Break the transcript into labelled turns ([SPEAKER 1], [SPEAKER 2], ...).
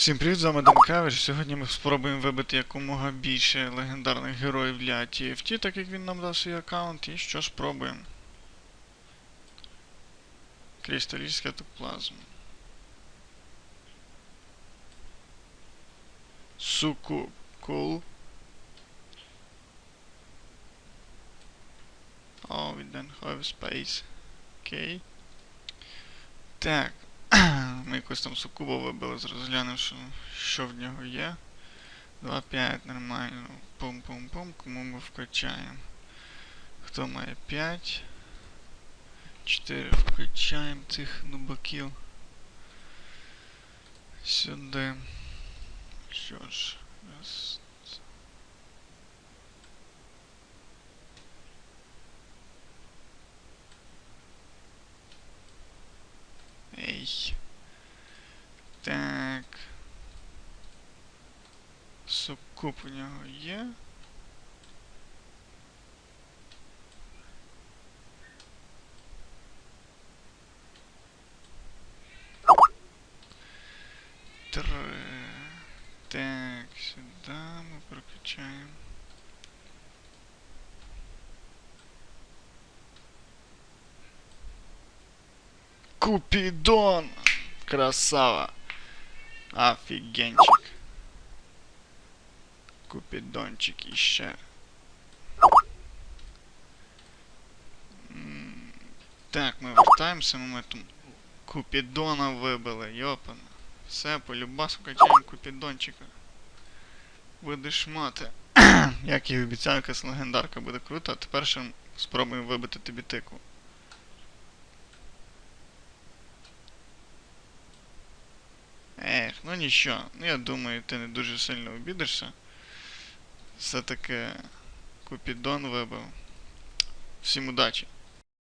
[SPEAKER 1] Всім привіт, з вами Данкевич. Сьогодні ми спробуємо вибити якомога більше легендарних героїв для TFT, так як він нам дав свій аккаунт, і що ж пробуємо. Кристалічська топлазма. Суку кул. Oh, we don't have space. Окей. Так. Ми якось там сукубу вибили, що, що в нього є. 2-5, нормально. Пум-пум-пум, кому ми вкачаємо. Хто має 5? 4 вкачаємо цих нубаків. Сюди. Що ж, раз. Ей. Так. Сукуп у нього є. Три. Так, сюди ми прокачаємо. Купидон! Красава! Офигенчик. Купидончик еще. Так, ми вертаємося, ми тут Купідона вибили, йопана. Все, по любасу качаємо Купідончика. Буде шмати. Як і обіцяв, якась легендарка буде крута, а тепер ще спробуємо вибити тобі тику. Ех, ну нічого. Ну я думаю, ти не дуже сильно обідишся. Все-таки Купідон вибив. Всім удачі!